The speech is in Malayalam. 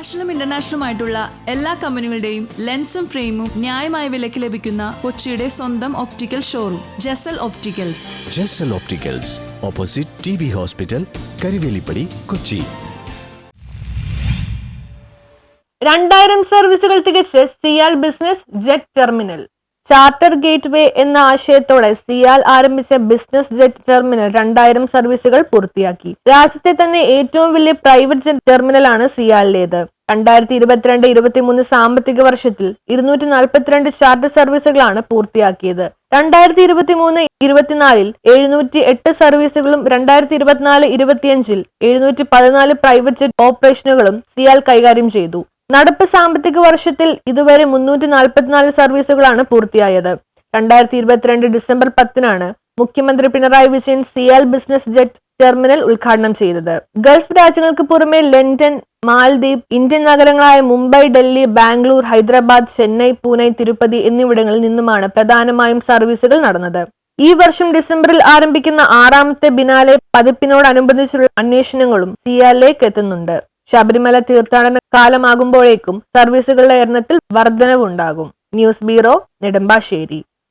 നാഷണലും ഇന്റർനാഷണലും ആയിട്ടുള്ള എല്ലാ കമ്പനികളുടെയും ലെൻസും ഫ്രെയിമും ന്യായമായ വിലയ്ക്ക് ലഭിക്കുന്ന കൊച്ചിയുടെ സ്വന്തം optical showroom Jasal opticals Jasal opticals opposite T B hospital Karivelippady Kochi രണ്ടായിരം സർവീസുകൾ തികച്ച് CIAL business jet terminal charter gateway എന്ന ആശയത്തോടെ സിയാൽ ആരംഭിച്ച ബിസിനസ് ജെറ്റ് ടെർമിനൽ രണ്ടായിരം സർവീസുകൾ പൂർത്തിയാക്കി. രാജ്യത്തെ തന്നെ ഏറ്റവും വലിയ പ്രൈവറ്റ് ജെറ്റ് ടെർമിനലാണ് സിയാലിലേത്. രണ്ടായിരത്തി ഇരുപത്തിരണ്ട് ഇരുപത്തിമൂന്ന് സാമ്പത്തിക വർഷത്തിൽ ഇരുന്നൂറ്റി നാൽപ്പത്തിരണ്ട് ചാർട്ടർ സർവീസുകളാണ് പൂർത്തിയാക്കിയത്. രണ്ടായിരത്തി ഇരുപത്തി മൂന്ന് ഇരുപത്തിനാലിൽ എഴുന്നൂറ്റി എട്ട് സർവീസുകളും രണ്ടായിരത്തി ഇരുപത്തിനാല് ഇരുപത്തിയഞ്ചിൽ എഴുന്നൂറ്റി പതിനാല് പ്രൈവറ്റ് ജെറ്റ് ഓപ്പറേഷനുകളും സിയാൽ കൈകാര്യം ചെയ്തു. നടപ്പ് സാമ്പത്തിക വർഷത്തിൽ ഇതുവരെ മുന്നൂറ്റി നാൽപ്പത്തിനാല് സർവീസുകളാണ് പൂർത്തിയായത്. രണ്ടായിരത്തി ഇരുപത്തിരണ്ട് ഡിസംബർ പത്തിനാണ് മുഖ്യമന്ത്രി Pinarayi Vijayan CIAL business jet terminal ഉദ്ഘാടനം ചെയ്തത്. ഗൾഫ് രാജ്യങ്ങൾക്ക് പുറമെ ലണ്ടൻ മാൽദ്വീപ് ഇന്ത്യൻ നഗരങ്ങളായ മുംബൈ ഡൽഹി ബാംഗ്ലൂർ ഹൈദരാബാദ് ചെന്നൈ പൂനെ തിരുപ്പതി എന്നിവിടങ്ങളിൽ നിന്നുമാണ് പ്രധാനമായും സർവീസുകൾ നടന്നത്. ഈ വർഷം ഡിസംബറിൽ ആരംഭിക്കുന്ന ആറാമത്തെ ബിനാലെ പതിപ്പിനോടനുബന്ധിച്ചുള്ള അന്വേഷണങ്ങളും സിയാലിലേക്ക് എത്തുന്നുണ്ട്. ശബരിമല തീർത്ഥാടന കാലമാകുമ്പോഴേക്കും സർവീസുകളുടെ എണ്ണത്തിൽ വർധനവുണ്ടാകും. News bureau Nedumbassery.